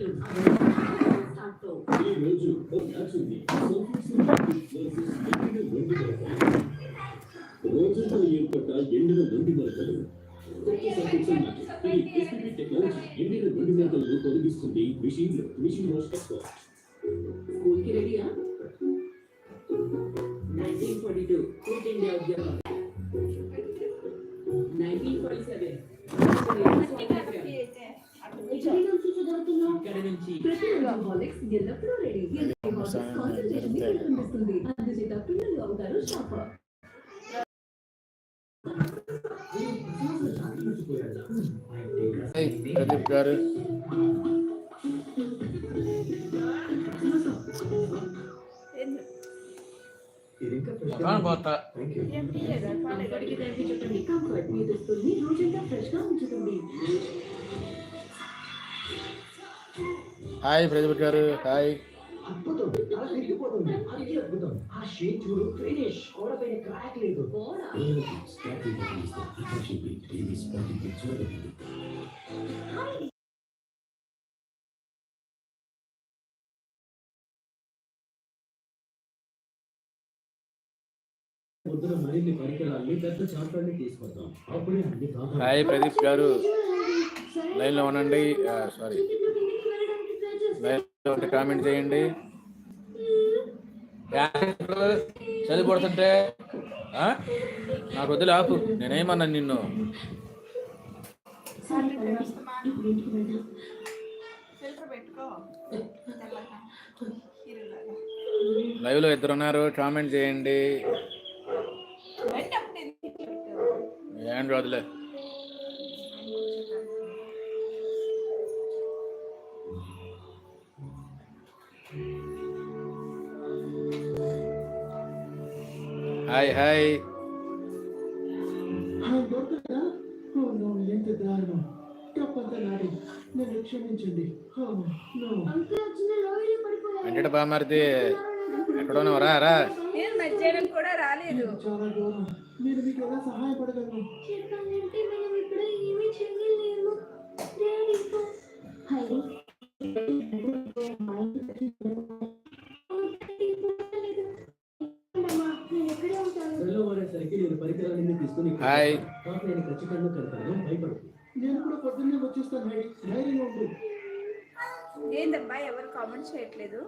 ఈ రోజు మ్యాచ్ ఉంది ఎండిన రోజుతో ఏర్పడ్డ ఎండిన వెండి మరకలు ఒక్కసారి కూర్చొని ఇది ఎస్పీపీ టెక్నాలజీ ఎండిన వెండి మరకలను తొలగిస్తుంది మిషన్ మిషన్ వాష్ స్కూల్కి రెడీయా nineteen forty two quit India ఉద్యమం నైన్టీన్ ఫార్టీ సెవెన్ ప్రదీప్ గారు. రోజంతా ఫ్రెష్గా ఉంచుతుంది. హాయ్ ప్రదీప్ గారు హాయ్. అద్భుతం అలా తిరిగిపోతుంది అది అద్భుతం ఆ చూడు ఫినిష్ క్రాక్ లేదు మరిన్ని పరికరాల్ని పెద్ద చాప్టర్ని తీసుకొద్దాం అప్పుడే అన్ని హాయ్ ప్రదీప్ గారు. లైన్లో ఉండండి. సారీ. లైన్లో ఉంటే కామెంట్ చేయండి చలి పడుతుంటే ఆ? నాకు వదిలే ఆపు నేనేమన్నాను నిన్ను? లైవ్లో ఇద్దరు ఉన్నారు కామెంట్ చేయండి. ఏంటి వదిలే హాయ్ హాయ్ ఎంత దారుణం నన్ను క్షమించండి వెంకట బామారిది రా రా. నేను మధ్యాహ్నం కూడా రాలేదు. చాలా నేను మీకు ఎలా సహాయపడగలను? హాయ్. నేను కూడా పొద్దున్నే వచ్చేస్తాను ధైర్యంగా ఉండు ఏందబ్బా ఎవరు కామెంట్ చేయట్లేదు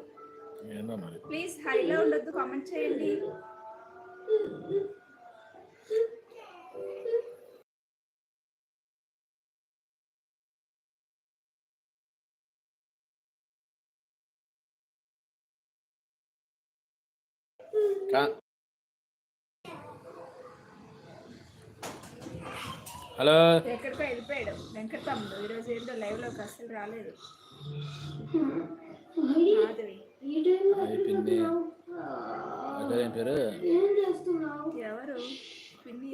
ప్లీజ్ హైలో ఉండొద్దు కామెంట్ చేయండి. హలో. ఎక్కడికో వెళ్ళిపోయాడు. ఈరోజు ఏంటో లైవ్లోకి అస్సలు రాలేదు. మాధవి. అదే పేరు? ఎవరు? పిన్ని.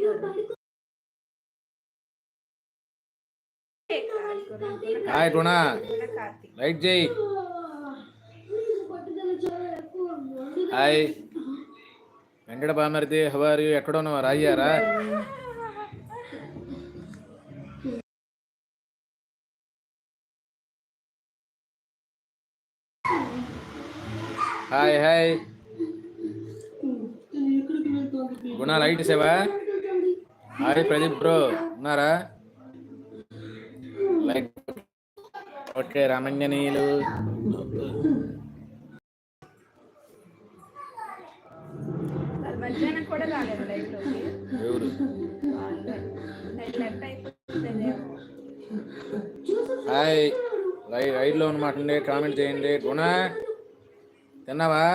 హాయ్ చాలా ఎక్కువ ఉంది. హాయ్. వెంకట బామరిది హవారి ఎక్కడ ఉన్నావు? రాయ్యారా హాయ్ హాయ్ గుణ లైట్ సేవా. హాయ్ ప్రదీప్ బ్రో ఉన్నారా? Light okay Ramanjaneyulu. ఎవరు? హాయ్ లైట్లో ఉన్నమాట అండి కామెంట్ చేయండి. గుణ. తిన్నావా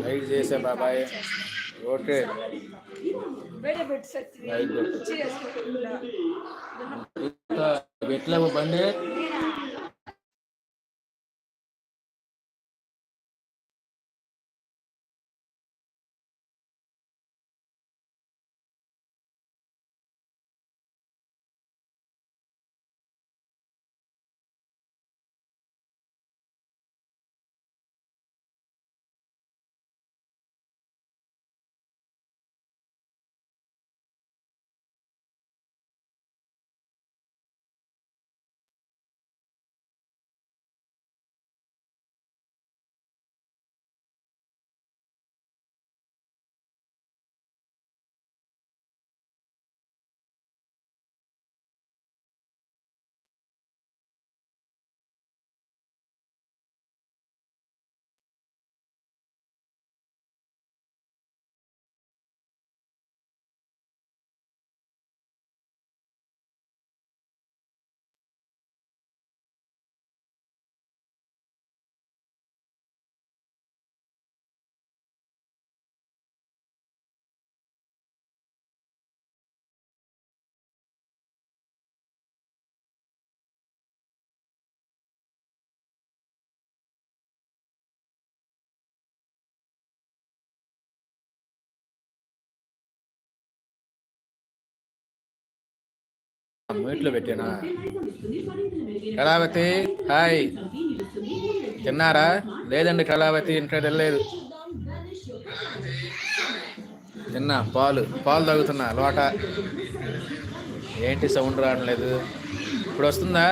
లైట్ చేసా బాబాయ్ ఓకే వేరే బిట్స్ వచ్చి లైట్ చేసుకోకుండా ఎట్లా బండి మీట్లో పెట్టానా? కళావతి హాయ్. తిన్నారా? లేదండి కళావతి ఇంకా తెలియలేదు తిన్నా పాలు. పాలు తాగుతున్నా లోట ఏంటి సౌండ్ రావట్లేదు? ఇప్పుడు వస్తుందా?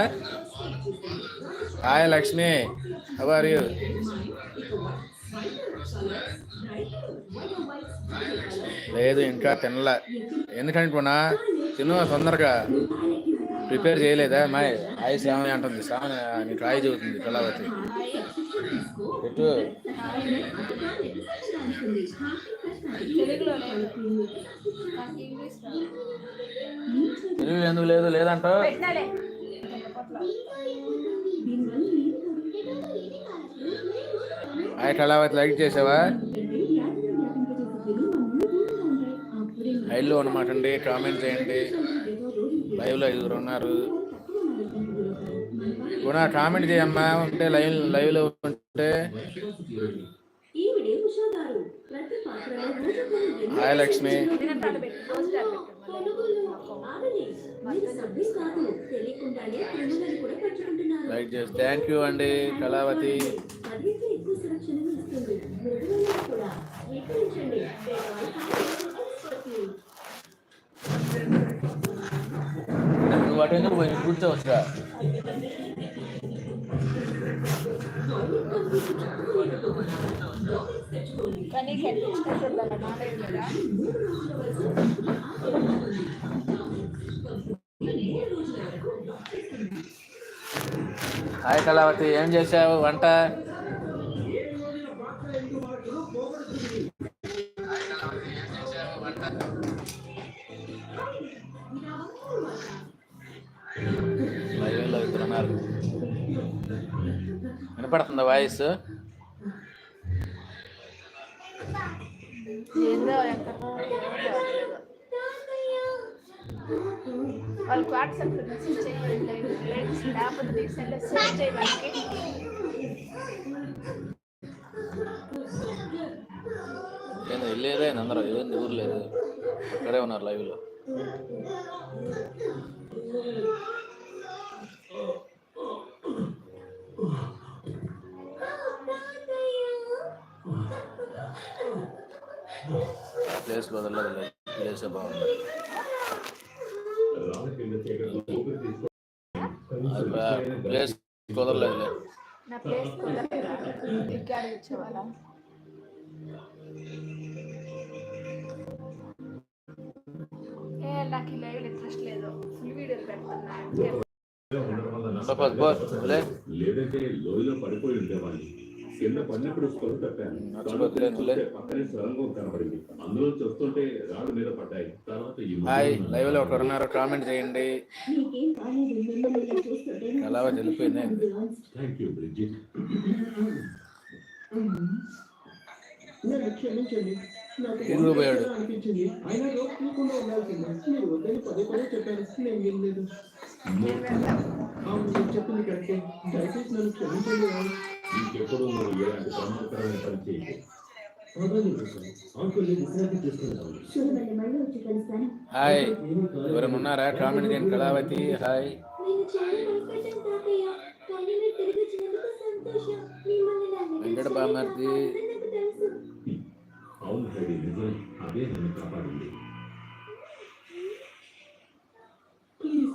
హాయ్ లక్ష్మి హవర్ యూ లేదు ఇంకా తినలే. ఎందుకంటే పోనా? తిను తొందరగా. ప్రిపేర్ చేయలేదా? మా హాయ్ శ్రావణి అంటుంది? శ్రావణి నీకు హాయ్ చెబుతుంది కళావతి. తెలుగు ఎందుకు లేదు? లేదంట హాయ్ కళావతి లైక్ చేసావా? లైవ్లో ఉన్నమాట అండి. కామెంట్ చేయండి. లైవ్లో ఐదుగురు ఉన్నారు. కూడా కామెంట్ చేయమ్మా. ఉంటే లైవ్ లైవ్లో ఉంటే. హాయ్ లక్ష్మి. లైక్ చేసి థ్యాంక్ యూ అండి కళావతి అదైతే ఎక్కువ నువ్వు అటు పోయి కూర్చోవచ్చురా? కానీ నీకు హాయ్ కళావతి ఏం చేసావు వంట? వినపడుతుందా వాయిస్ ఏందో ఎక్కడ వాళ్ళకి వాట్సాప్లో మెసేజ్ చేయండి లేడీస్ లేకపోతే మీకు సెల్ సెండ్ చేయడానికి ఏంది వెళ్ళేదే అందరూ ఏంది ఊరు లేదు అక్కడే ఉన్నారు లైవ్లో ప్లేస్ వదలలేదు ప్లేస్ బాగుంది ప్లేస్ కుదరలేదు. నాకు ఇంట్రెస్ట్ లేదు. ఫుల్ వీడియోలు పెడుతున్నా. లే. లేదంటే లోయలో పడిపోయి ఉండేవాడిని కింద పడినప్పుడు స్పృహ తప్పాను. పక్కనే సొరంగం కనబడింది. అందులో చూస్తుంటే రాళ్ళు మీద పడ్డాయి. తర్వాత హాయ్ లైవ్లో ఒకరు ఉన్నారు కామెంట్ చేయండి. కళావ తెలిపోయింది థ్యాంక్ యూ బ్రిడ్జిట్ నన్ను క్షమించండి నాకు ఎందుకు పోయాడు? ఒంటరిగా అనిపించింది అయినా రోజు తీయకుండా ఉండాల్సిందే మీరు వద్దని పదే పదే చెప్పారు నేను వినలేదు అవును మీరు చెప్పింది కరెక్టే దయచేసి నన్ను క్షమించండి. ఇంకెప్పుడు నువ్వు ఇలాంటి ప్రమాదకరమైన పని చేయకు. హాయ్. ఎవరైనా ఉన్నారా? కామెంట్ చేయండి కళావతి. హాయ్. వెంకట అవును అదే నన్ను కాపాడింది ప్లీజ్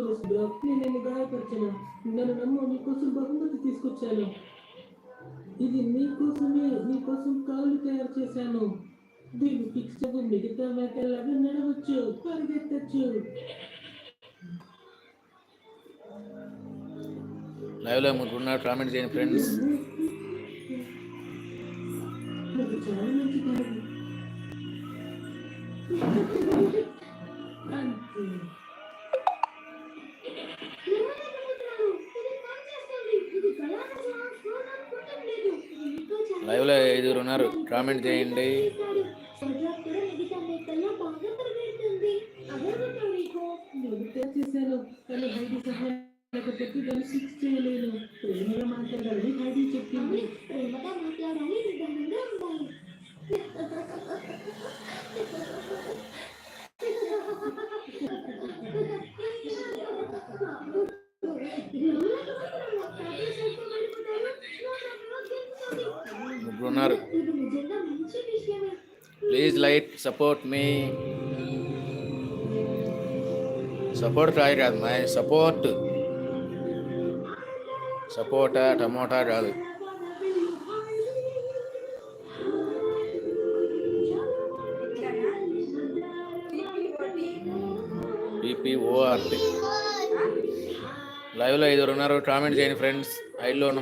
నా మాట విను సుబ్రా నేను నిన్ను గాయపరిచాను. నన్ను నమ్ము నీకోసం బహుమతి తీసుకొచ్చాను. ఇది నీకోసమే నీకోసం కాళ్ళు తయారు చేశాను. దీన్ని ఫిక్స్ చేసి మిగతా మేకల్లాగా నడవచ్చు పరిగెత్తచ్చు. లైవ్లో ముగ్గురు ఉన్నారు కామెంట్ చేయండి ఫ్రెండ్స్ నాకు చాలా కామెంట్ చేయండి. చెప్పింది ప్రేమగా మాట్లాడాలి ప్లీజ్ లైట్ సపోర్ట్ మీ సపోర్ట్ రాయి కాదు మా సపోర్ట్ సపోటా టమోటా కాదు ఈపీఓఆర్టీ లైవ్లో ఐదుగురు ఉన్నారు కామెంట్ చేయండి ఫ్రెండ్స్ ఐదులో ఉన్న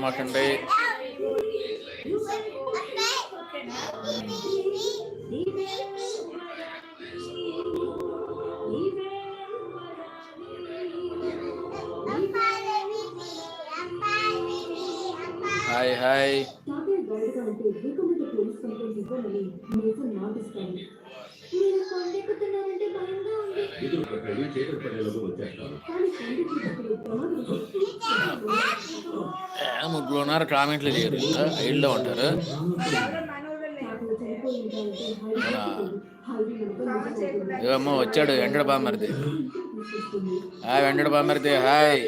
ప్రమాదం ఏ, ముగ్గురు ఉన్నారు కామెంట్లు చేయరు. ఐదులో ఉంటారు. ఇవమ్మ వచ్చాడు వెంకట బామ్మరిది. తీసుకొస్తుంది హాయ్ వెంకట బామ్మరిది హాయ్.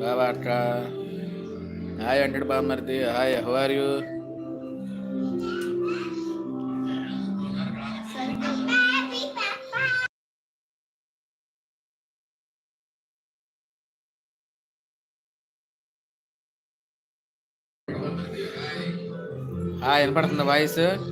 బాబా అక్క. హాయ్ వెంకట మరిది hi how are you? Hi voice?